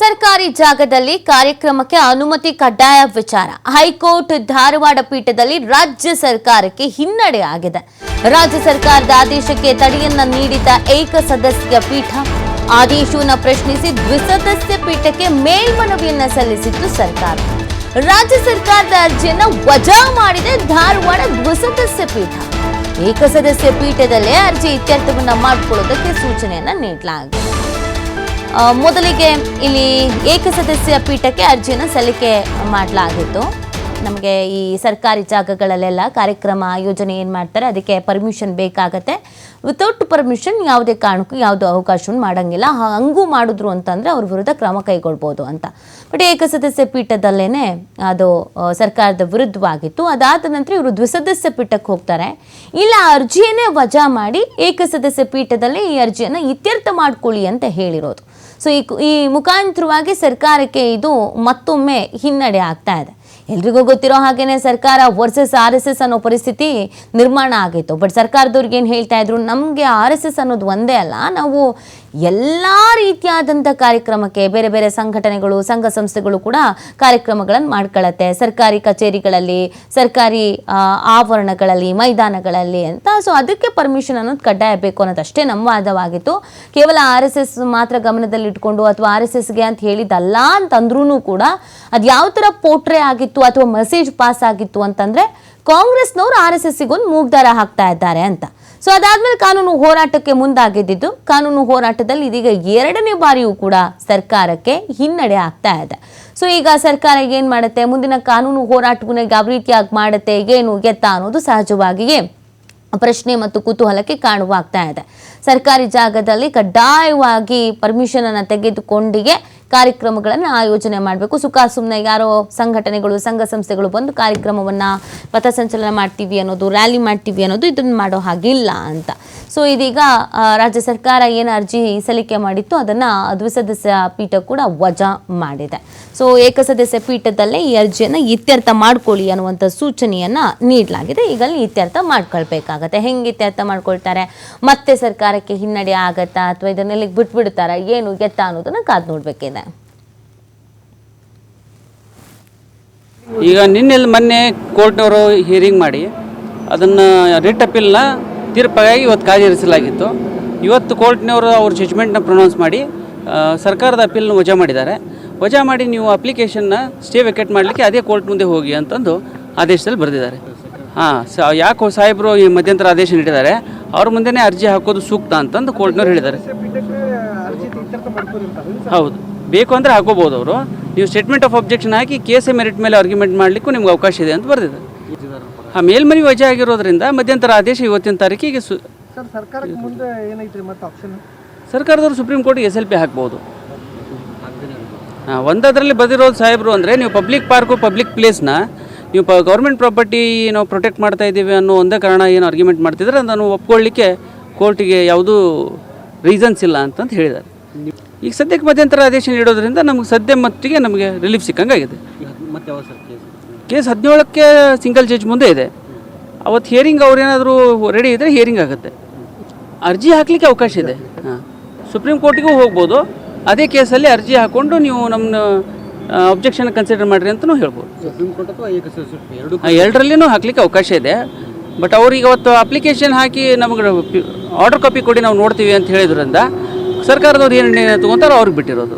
ಸರ್ಕಾರಿ ಜಾಗದಲ್ಲಿ ಕಾರ್ಯಕ್ರಮಕ್ಕೆ ಅನುಮತಿ ಕಡ್ಡಾಯ ವಿಚಾರ. ಹೈಕೋರ್ಟ್ ಧಾರವಾಡ ಪೀಠದಲ್ಲಿ ರಾಜ್ಯ ಸರ್ಕಾರಕ್ಕೆ ಹಿನ್ನಡೆ ಆಗಿದೆ. ರಾಜ್ಯ ಸರ್ಕಾರದ ಆದೇಶಕ್ಕೆ ತಡೆಯನ್ನ ನೀಡಿದ ಏಕ ಸದಸ್ಯ ಪೀಠ ಆದೇಶವನ್ನು ಪ್ರಶ್ನಿಸಿ ದ್ವಿಸದಸ್ಯ ಪೀಠಕ್ಕೆ ಮೇಲ್ಮನವಿಯನ್ನ ಸಲ್ಲಿಸಿತ್ತು ಸರ್ಕಾರ. ರಾಜ್ಯ ಸರ್ಕಾರದ ಅರ್ಜಿಯನ್ನು ವಜಾ ಮಾಡಿದೆ ಧಾರವಾಡ ದ್ವಿಸದಸ್ಯ ಪೀಠ. ಏಕಸದಸ್ಯ ಪೀಠದಲ್ಲೇ ಅರ್ಜಿ ಇತ್ಯರ್ಥವನ್ನ ಮಾಡಿಕೊಳ್ಳುವುದಕ್ಕೆ ಸೂಚನೆಯನ್ನ ನೀಡಲಾಗಿದೆ. ಮೊದಲಿಗೆ ಇಲ್ಲಿ ಏಕಸದಸ್ಯ ಪೀಠಕ್ಕೆ ಅರ್ಜಿಯನ್ನು ಸಲ್ಲಿಕೆ ಮಾಡಲಾಗಿತ್ತು. ನಮಗೆ ಈ ಸರ್ಕಾರಿ ಜಾಗಗಳಲ್ಲೆಲ್ಲ ಕಾರ್ಯಕ್ರಮ ಆಯೋಜನೆ ಏನು ಮಾಡ್ತಾರೆ, ಅದಕ್ಕೆ ಪರ್ಮಿಷನ್ ಬೇಕಾಗತ್ತೆ. ವಿತೌಟ್ ಪರ್ಮಿಷನ್ ಯಾವುದೇ ಕಾರಣಕ್ಕೂ ಯಾವುದೇ ಅವಕಾಶವನ್ನು ಮಾಡೋಂಗಿಲ್ಲ. ಹಂಗೂ ಮಾಡಿದ್ರು ಅಂತಂದರೆ ಅವ್ರ ವಿರುದ್ಧ ಕ್ರಮ ಕೈಗೊಳ್ಬೋದು ಅಂತ. ಬಟ್ ಏಕಸದಸ್ಯ ಪೀಠದಲ್ಲೇ ಅದು ಸರ್ಕಾರದ ವಿರುದ್ಧವಾಗಿತ್ತು. ಅದಾದ ನಂತರ ಇವರು ದ್ವಿಸದಸ್ಯ ಪೀಠಕ್ಕೆ ಹೋಗ್ತಾರೆ. ಇಲ್ಲ ಅರ್ಜಿಯನ್ನೇ ವಜಾ ಮಾಡಿ ಏಕಸದಸ್ಯ ಪೀಠದಲ್ಲೇ ಈ ಅರ್ಜಿಯನ್ನು ಇತ್ಯರ್ಥ ಮಾಡ್ಕೊಳ್ಳಿ ಅಂತ ಹೇಳಿರೋದು. ಸೊ ಈ ಈ ಮುಖಾಂತರವಾಗಿ ಸರ್ಕಾರಕ್ಕೆ ಇದು ಮತ್ತೊಮ್ಮೆ ಹಿನ್ನಡೆ ಆಗ್ತಾ ಇದೆ. ಎಲ್ರಿಗೂ ಗೊತ್ತಿರೋ ಹಾಗೇನೆ ಸರ್ಕಾರ ವರ್ಸಸ್ ಆರ್ ಎಸ್ ಎಸ್ ಅನ್ನೋ ಪರಿಸ್ಥಿತಿ ನಿರ್ಮಾಣ ಆಗಿತ್ತು. ಬಟ್ ಸರ್ಕಾರದವ್ರಿಗೆ ಏನು ಹೇಳ್ತಾ ಇದ್ರು? ನಮಗೆ ಆರ್ ಎಸ್ ಎಸ್ ಅನ್ನೋದು ಒಂದೇ ಅಲ್ಲ. ನಾವು ಎಲ್ಲ ರೀತಿಯಾದಂಥ ಕಾರ್ಯಕ್ರಮಕ್ಕೆ ಬೇರೆ ಬೇರೆ ಸಂಘಟನೆಗಳು, ಸಂಘ ಸಂಸ್ಥೆಗಳು ಕೂಡ ಕಾರ್ಯಕ್ರಮಗಳನ್ನು ಮಾಡ್ಕೊಳ್ಳುತ್ತೆ ಸರ್ಕಾರಿ ಕಚೇರಿಗಳಲ್ಲಿ, ಸರ್ಕಾರಿ ಆವರಣಗಳಲ್ಲಿ, ಮೈದಾನಗಳಲ್ಲಿ ಅಂತ. ಸೊ ಅದಕ್ಕೆ ಪರ್ಮಿಷನ್ ಅನ್ನೋದು ಕಡ್ಡಾಯ ಬೇಕು ಅನ್ನೋದಷ್ಟೇ ನಮ್ಮ ವಾದವಾಗಿತ್ತು. ಕೇವಲ ಆರ್ ಎಸ್ ಎಸ್ ಮಾತ್ರ ಗಮನದಲ್ಲಿಟ್ಕೊಂಡು ಅಥವಾ ಆರ್ ಎಸ್ ಎಸ್ಗೆ ಅಂತ ಹೇಳಿದ್ದಲ್ಲ ಅಂತಂದ್ರೂ ಕೂಡ ಅದು ಯಾವ ಥರ ಪೋಟ್ರೆ ಆಗಿತ್ತು ಅಥವಾ ಮೆಸೇಜ್ ಪಾಸ್ ಆಗಿತ್ತು ಅಂತಂದರೆ ಕಾಂಗ್ರೆಸ್ನವರು ಆರ್ ಎಸ್ ಎಸ್ಸಿಗೊಂದು ಮೂಗ್ದಾರ ಹಾಕ್ತಾ ಇದ್ದಾರೆ ಅಂತ. ಸೊ ಅದಾದ್ಮೇಲೆ ಕಾನೂನು ಹೋರಾಟಕ್ಕೆ ಮುಂದಾಗಿದ್ದು, ಕಾನೂನು ಹೋರಾಟದಲ್ಲಿ ಇದೀಗ ಎರಡನೇ ಬಾರಿಯೂ ಕೂಡ ಸರ್ಕಾರಕ್ಕೆ ಹಿನ್ನಡೆ ಆಗ್ತಾ ಇದೆ. ಸೊ ಈಗ ಸರ್ಕಾರ ಏನ್ ಮಾಡುತ್ತೆ? ಮುಂದಿನ ಕಾನೂನು ಹೋರಾಟವನ್ನು ಯಾವ ರೀತಿಯಾಗಿ ಮಾಡುತ್ತೆ? ಏನು ಎತ್ತ ಅನ್ನೋದು ಸಹಜವಾಗಿಯೇ ಪ್ರಶ್ನೆ ಮತ್ತು ಕುತೂಹಲಕ್ಕೆ ಕಾಣುವಾಗ್ತಾ ಇದೆ. ಸರ್ಕಾರಿ ಜಾಗದಲ್ಲಿ ಕಡ್ಡಾಯವಾಗಿ ಪರ್ಮಿಷನ್ ಅನ್ನು ತೆಗೆದುಕೊಂಡಿಗೆ ಕಾರ್ಯಕ್ರಮಗಳನ್ನು ಆಯೋಜನೆ ಮಾಡಬೇಕು. ಸುಖ ಸುಮ್ಮನೆ ಯಾರೋ ಸಂಘಟನೆಗಳು, ಸಂಘ ಸಂಸ್ಥೆಗಳು ಬಂದು ಕಾರ್ಯಕ್ರಮವನ್ನು ಪಥಸಂಚಲನ ಮಾಡ್ತೀವಿ ಅನ್ನೋದು, ರ್ಯಾಲಿ ಮಾಡ್ತೀವಿ ಅನ್ನೋದು ಇದನ್ನು ಮಾಡೋ ಹಾಗಿಲ್ಲ ಅಂತ. ಸೊ ಇದೀಗ ರಾಜ್ಯ ಸರ್ಕಾರ ಏನು ಅರ್ಜಿ ಸಲ್ಲಿಕೆ ಮಾಡಿತ್ತು ಅದನ್ನು ದ್ವಿಸದಸ್ಯ ಪೀಠ ಕೂಡ ವಜಾ ಮಾಡಿದೆ. ಸೊ ಏಕಸದಸ್ಯ ಪೀಠದಲ್ಲೇ ಈ ಅರ್ಜಿಯನ್ನು ಇತ್ಯರ್ಥ ಮಾಡ್ಕೊಳ್ಳಿ ಅನ್ನುವಂಥ ಸೂಚನೆಯನ್ನು ನೀಡಲಾಗಿದೆ. ಈಗ ಅಲ್ಲಿ ಇತ್ಯರ್ಥ ಮಾಡ್ಕೊಳ್ಬೇಕಾಗತ್ತೆ. ಹೆಂಗೆ ಇತ್ಯರ್ಥ ಮಾಡ್ಕೊಳ್ತಾರೆ? ಮತ್ತೆ ಸರ್ಕಾರಕ್ಕೆ ಹಿನ್ನಡೆ ಆಗತ್ತಾ? ಅಥವಾ ಇದನ್ನೆಲ್ಲಿಗೆ ಬಿಟ್ಬಿಡ್ತಾರಾ? ಏನು ಗೆತ್ತ ಅನ್ನೋದನ್ನು ಕಾದು ನೋಡ್ಬೇಕಿದೆ. ಈಗ ನಿನ್ನೆಲ್ಲಿ ಮೊನ್ನೆ ಕೋರ್ಟ್ನವರು ಹಿಯರಿಂಗ್ ಮಾಡಿ ಅದನ್ನು ರಿಟ್ ಅಪೀಲ್ನ ತೀರ್ಪಾಗಿ ಇವತ್ತು ಕಾದಿರಿಸಲಾಗಿತ್ತು ಇವತ್ತು ಕೋರ್ಟ್ನವರು ಅವ್ರ ಜಜ್ಮೆಂಟ್ನ ಪ್ರೊನೌನ್ಸ್ ಮಾಡಿ ಸರ್ಕಾರದ ಅಪೀಲ್ನ ವಜಾ ಮಾಡಿದ್ದಾರೆ. ವಜಾ ಮಾಡಿ ನೀವು ಅಪ್ಲಿಕೇಶನ್ನ ಸ್ಟೇ ವೆಕೆಟ್ ಮಾಡಲಿಕ್ಕೆ ಅದೇ ಕೋರ್ಟ್ ಮುಂದೆ ಹೋಗಿ ಅಂತಂದು ಆದೇಶದಲ್ಲಿ ಬರೆದಿದ್ದಾರೆ. ಹಾಂ ಸ ಯಾಕೆ ಸಾಹೇಬರು ಈ ಮಧ್ಯಂತರ ಆದೇಶ ನೀಡಿದ್ದಾರೆ. ಅವ್ರ ಮುಂದೆನೇ ಅರ್ಜಿ ಹಾಕೋದು ಸೂಕ್ತ ಅಂತಂದು ಕೋರ್ಟ್ನವ್ರು ಹೇಳಿದ್ದಾರೆ. ಹೌದು. ಬೇಕು ಅಂದರೆ ಹಾಕೋಬೋದು ಅವರು. ನೀವು ಸ್ಟೇಟ್ಮೆಂಟ್ ಆಫ್ ಅಬ್ಜೆಕ್ಷನ್ ಹಾಕಿ ಕೇಸ್ ಮೆರಿಟ್ ಮೇಲೆ ಆರ್ಗ್ಯುಮೆಂಟ್ ಮಾಡಲಿಕ್ಕೂ ನಿಮ್ಗೆ ಅವಕಾಶ ಇದೆ ಅಂತ ಬರೆದಿದೆ. ಆ ಮೇಲ್ಮನವಿ ವಜಾ ಆಗಿರೋದ್ರಿಂದ ಮಧ್ಯಂತರ ಆದೇಶ ಇವತ್ತಿನ ತಾರೀಕಿಗೆ ಸು ಸರ್ಕಾರದವರು ಸುಪ್ರೀಂ ಕೋರ್ಟ್ಗೆ ಎಸ್ ಎಲ್ ಪಿ ಹಾಕ್ಬೋದು. ಹಾಂ ಒಂದದರಲ್ಲಿ ಬದಿರೋದು ಸಾಹೇಬರು ಅಂದರೆ ನೀವು ಪಬ್ಲಿಕ್ ಪಾರ್ಕು ಪಬ್ಲಿಕ್ ಪ್ಲೇಸ್ನ ನೀವು ಪ ಗೌರ್ಮೆಂಟ್ ಪ್ರಾಪರ್ಟಿ ನಾವು ಪ್ರೊಟೆಕ್ಟ್ ಮಾಡ್ತಾ ಇದ್ದೀವಿ ಅನ್ನೋ ಒಂದೇ ಕಾರಣ ಏನು ಆರ್ಗ್ಯುಮೆಂಟ್ ಮಾಡ್ತಿದ್ರೆ ಅದನ್ನು ಒಪ್ಕೊಳ್ಳಿಕ್ಕೆ ಕೋರ್ಟಿಗೆ ಯಾವುದೂ ರೀಸನ್ಸ್ ಇಲ್ಲ ಅಂತಂದು ಹೇಳಿದ್ದಾರೆ. ಈಗ ಸದ್ಯಕ್ಕೆ ಮಧ್ಯಂತರ ಆದೇಶ ನೀಡೋದ್ರಿಂದ ನಮ್ಗೆ ಸದ್ಯ ಮಟ್ಟಿಗೆ ನಮಗೆ ರಿಲೀಫ್ ಸಿಕ್ಕಂಗಾಗಿದೆ. ಕೇಸ್ ಹದಿನೇಳಕ್ಕೆ ಸಿಂಗಲ್ ಜಡ್ಜ್ ಮುಂದೆ ಇದೆ. ಅವತ್ತು ಹಿಯರಿಂಗ್ ಅವ್ರೇನಾದರೂ ರೆಡಿ ಇದ್ದರೆ ಹಿಯರಿಂಗ್ ಆಗುತ್ತೆ. ಅರ್ಜಿ ಹಾಕಲಿಕ್ಕೆ ಅವಕಾಶ ಇದೆ. ಹಾಂ. ಸುಪ್ರೀಂ ಕೋರ್ಟಿಗೂ ಹೋಗ್ಬೋದು. ಅದೇ ಕೇಸಲ್ಲಿ ಅರ್ಜಿ ಹಾಕ್ಕೊಂಡು ನೀವು ನಮ್ಮ ಅಬ್ಜೆಕ್ಷನ್ ಕನ್ಸಿಡರ್ ಮಾಡಿರಿ ಅಂತಲೂ ಹೇಳ್ಬೋದು. ಎರಡರಲ್ಲಿನೂ ಹಾಕ್ಲಿಕ್ಕೆ ಅವಕಾಶ ಇದೆ. ಬಟ್ ಅವ್ರಿಗೆ ಅವತ್ತು ಅಪ್ಲಿಕೇಶನ್ ಹಾಕಿ ನಮಗೆ ಆರ್ಡರ್ ಕಾಪಿ ಕೊಡಿ ನಾವು ನೋಡ್ತೀವಿ ಅಂತ ಹೇಳಿದ್ರಿಂದ ಸರ್ಕಾರದವ್ರು ಏನು ನಿರ್ಣಯ ತಗೊಂತಾರೋ ಅವ್ರಿಗೆ ಬಿಟ್ಟಿರೋದು.